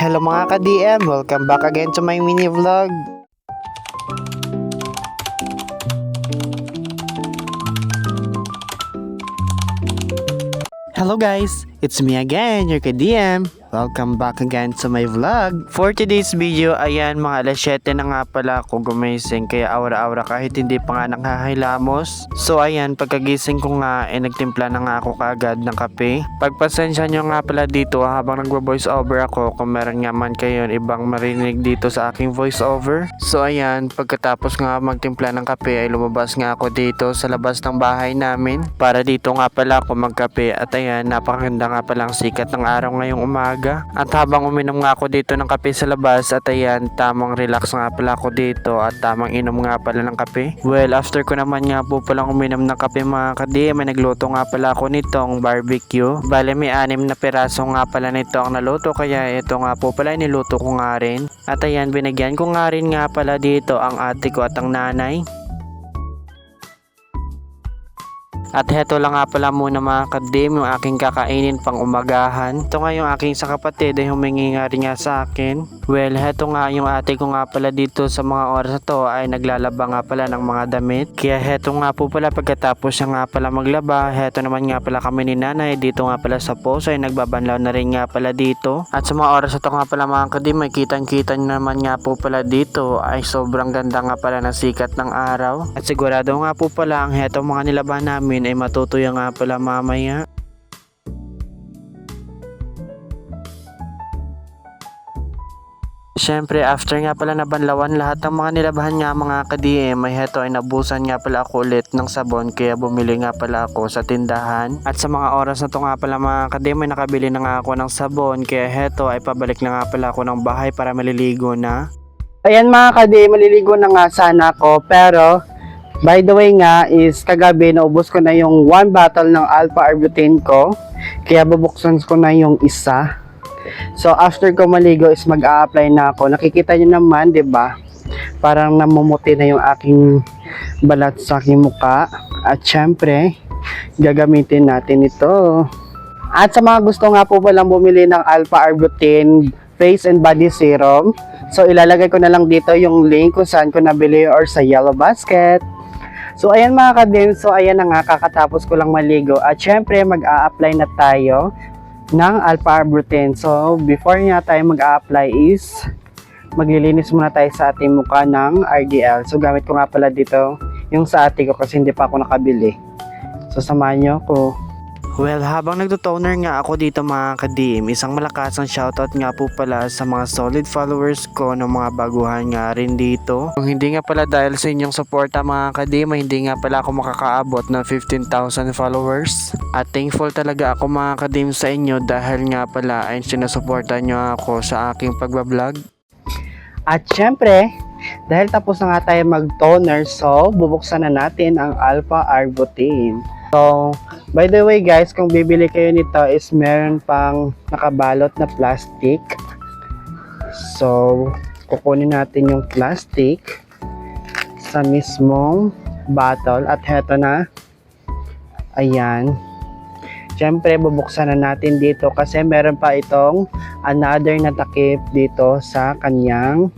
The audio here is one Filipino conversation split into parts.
Hello mga ka-DM, welcome back again to my mini vlog. Hello guys, it's me again, your ka-DM. Welcome back again to my vlog. For today's video, ayan mga alas 7 na nga pala ako gumising kaya aura-aura kahit hindi pa nga nakahilamos. So ayan, pagkagising ko nga, eh, nagtimpla na nga ako kaagad ng kape. Pagpasensya nyo nga pala dito ah, habang nagvo-voice over ako kung meron nga man kayo ibang marinig dito sa aking voice over. So ayan, pagkatapos nga magtimpla ng kape ay lumabas nga ako dito sa labas ng bahay namin para dito nga pala ako magkape at ayan, napakaganda nga palang sikat ng araw ngayong umaga. At habang uminom nga ako dito ng kape sa labas at ayan, tamang relax nga pala ako dito at tamang inom nga pala ng kape. Well, after ko naman nga po palang uminom ng kape mga kadi, may nagluto nga pala ako nitong barbecue. Bale, may anim na piraso nga pala nito ang naluto kaya ito nga po pala niluto ko nga rin. At ayan, binigyan ko nga rin nga pala dito ang ate ko at ang nanay. At heto lang nga pala muna mga kadim yung aking kakainin pang umagahan. Ito nga yung aking sa kapatid ay humingi nga rin nga sa akin. Well, heto nga yung ate ko nga pala dito sa mga oras na to ay naglalaba nga pala ng mga damit. Kaya heto nga po pala pagkatapos siya nga pala maglaba, heto naman nga pala kami ni nanay dito nga pala sa poso ay nagbabanlaw na rin nga pala dito. At sa mga oras na to nga pala mga kadim ay kitang kita naman nga po pala dito ay sobrang ganda nga pala ng sikat ng araw. At sigurado nga po pala ang heto mga nilaban namin ay matutuyo nga pala mamaya. Siyempre, after nga pala nabanlawan lahat ng mga nilabahan nga mga ka-DM, may heto ay nabusan nga pala ako ulit ng sabon kaya bumili nga pala ako sa tindahan. At sa mga oras na to nga pala mga ka-DM ay nakabili na nga ako ng sabon kaya heto ay pabalik na nga pala ako ng bahay para maliligo na. Ayan mga kadi, maliligo na nga sana ako pero by the way nga is kagabi naubos ko na yung one bottle ng alpha arbutin ko kaya bubuksan ko na yung isa. So after ko maligo is mag-a-apply na ako. Nakikita niyo naman, 'di ba? Parang namumuti na yung aking balat sa aking muka. At syempre, gagamitin natin ito. At sa mga gusto nga po palang bumili ng Alpha Arbutin Face and Body Serum, so ilalagay ko na lang dito yung link kung saan ko nabili or sa Yellow Basket. So ayan mga kadin, so ayan na nga, kakatapos ko lang maligo. At syempre, mag-a-apply na tayo ng Alpha Arbutin. So before nga tayo mag-a-apply is, maglilinis muna tayo sa ating mukha ng RDL. So gamit ko nga pala dito yung sa ate ko kasi hindi pa ako nakabili. So samahan nyo ko. Well, habang nagtotoner nga ako dito mga ka-DM, isang malakasang shoutout nga po pala sa mga solid followers ko ng mga baguhan nga rin dito. Kung hindi nga pala dahil sa inyong suporta mga ka-DM, hindi nga pala ako makakaabot ng 15,000 followers. At thankful talaga ako mga ka-DM sa inyo dahil nga pala ay sinusuporta nyo ako sa aking pagbablog. At syempre, dahil tapos na nga tayo mag-toner, so bubuksan na natin ang Alpha Arbutin. So, by the way guys, kung bibili kayo nito is meron pang nakabalot na plastic. So, kukunin natin yung plastic sa mismong bottle at heto na. Ayan. Siyempre, bubuksan na natin dito kasi meron pa itong another na takip dito sa kanyang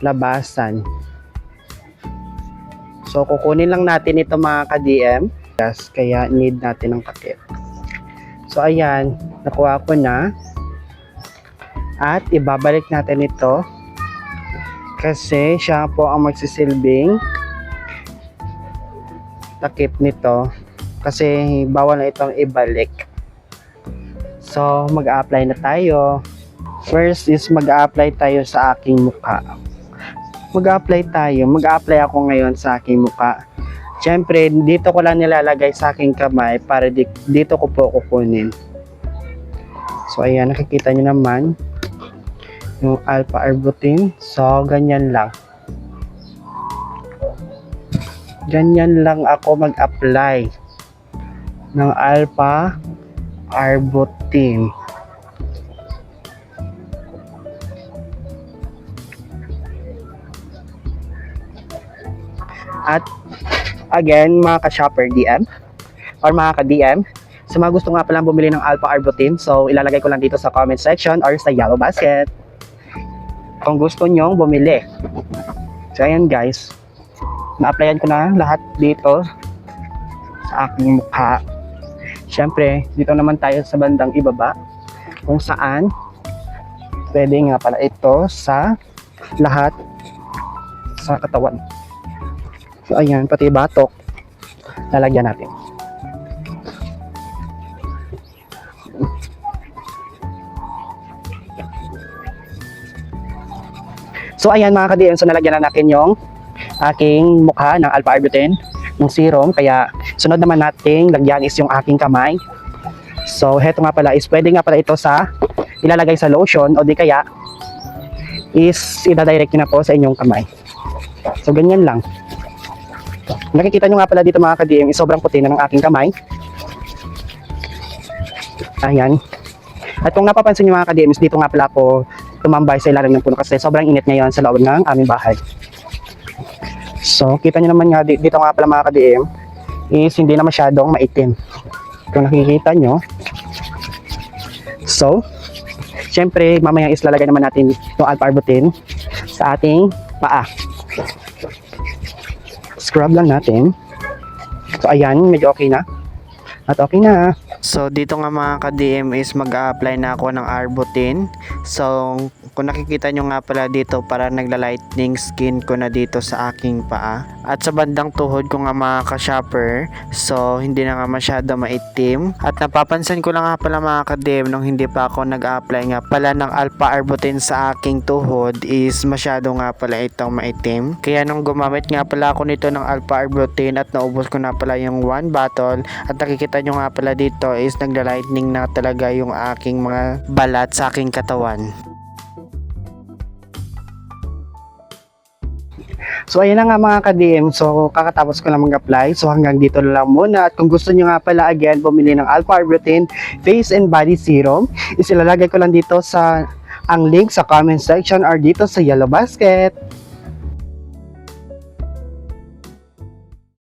labasan. So, kukunin lang natin ito mga ka-DM. Yes, kaya need natin ng takip. So, ayan. Nakuha ko na. At ibabalik natin ito. Kasi siya po ang magsisilbing takip nito. Kasi bawal na itong ibalik. So, mag-a-apply na tayo. First is mag-a-apply tayo sa aking mukha. Mag-a-apply tayo. Mag-a-apply ako ngayon sa aking mukha. Siyempre, dito ko lang nilalagay sa aking kamay para di- dito ko po kukunin. So, ayan, nakikita nyo naman yung alpha arbutin. So, ganyan lang. Ganyan lang ako mag-apply ng alpha arbutin. At again, mga ka-shopper DM or mga ka-DM, Sa mga gusto nga palang bumili ng Alpha Arbutin, so ilalagay ko lang dito sa comment section or sa yellow basket. Kung gusto nyong bumili. So ayan guys, na-applyan ko na lahat dito sa aking mukha. Siyempre, dito naman tayo sa bandang ibaba kung saan pwede nga pala ito sa lahat sa katawan. So ayan, pati batok lalagyan natin. So ayan mga ka-DM, so nalagyan na natin yung aking mukha ng alpha arbutin ng serum. Kaya sunod naman nating lagyan is yung aking kamay. So heto nga pala is pwede nga pala ito sa ilalagay sa lotion o di kaya is ida-direct nyo na po sa inyong kamay. So ganyan lang. Nakikita nyo nga pala dito mga ka-DM sobrang puti na ng aking kamay. Ayan. At kung napapansin nyo mga ka-DM is dito nga pala ako tumambay sa ilalim ng puno kasi sobrang init ngayon sa loob ng aming bahay. So, kita nyo naman nga di- dito nga pala mga ka-DM is hindi na masyadong maitim. Kung nakikita nyo. So, syempre, mamaya is lalagay naman natin yung alparbutin sa ating paa. Scrub lang natin. So, ayan, medyo okay na. At okay na. So dito nga mga ka-DM is mag-a-apply na ako ng Arbutin. So kung nakikita nyo nga pala dito para nagla-lightening skin ko na dito sa aking paa. At sa bandang tuhod ko nga mga ka-shopper, so hindi na nga masyado maitim. At napapansin ko lang nga pala mga ka-DM nung hindi pa ako nag-a-apply nga pala ng Alpha Arbutin sa aking tuhod is masyado nga pala itong maitim. Kaya nung gumamit nga pala ako nito ng Alpha Arbutin at naubos ko na pala yung one bottle at nakikita nyo nga pala dito is nagla-lightning na talaga yung aking mga balat sa aking katawan. So ayan na nga mga ka-DM, so kakatapos ko lang mag-apply. So hanggang dito na lang muna. At kung gusto nyo nga pala again bumili ng Alpha Arbutin Face and Body Serum, isilalagay ko lang dito sa ang link sa comment section or dito sa yellow basket.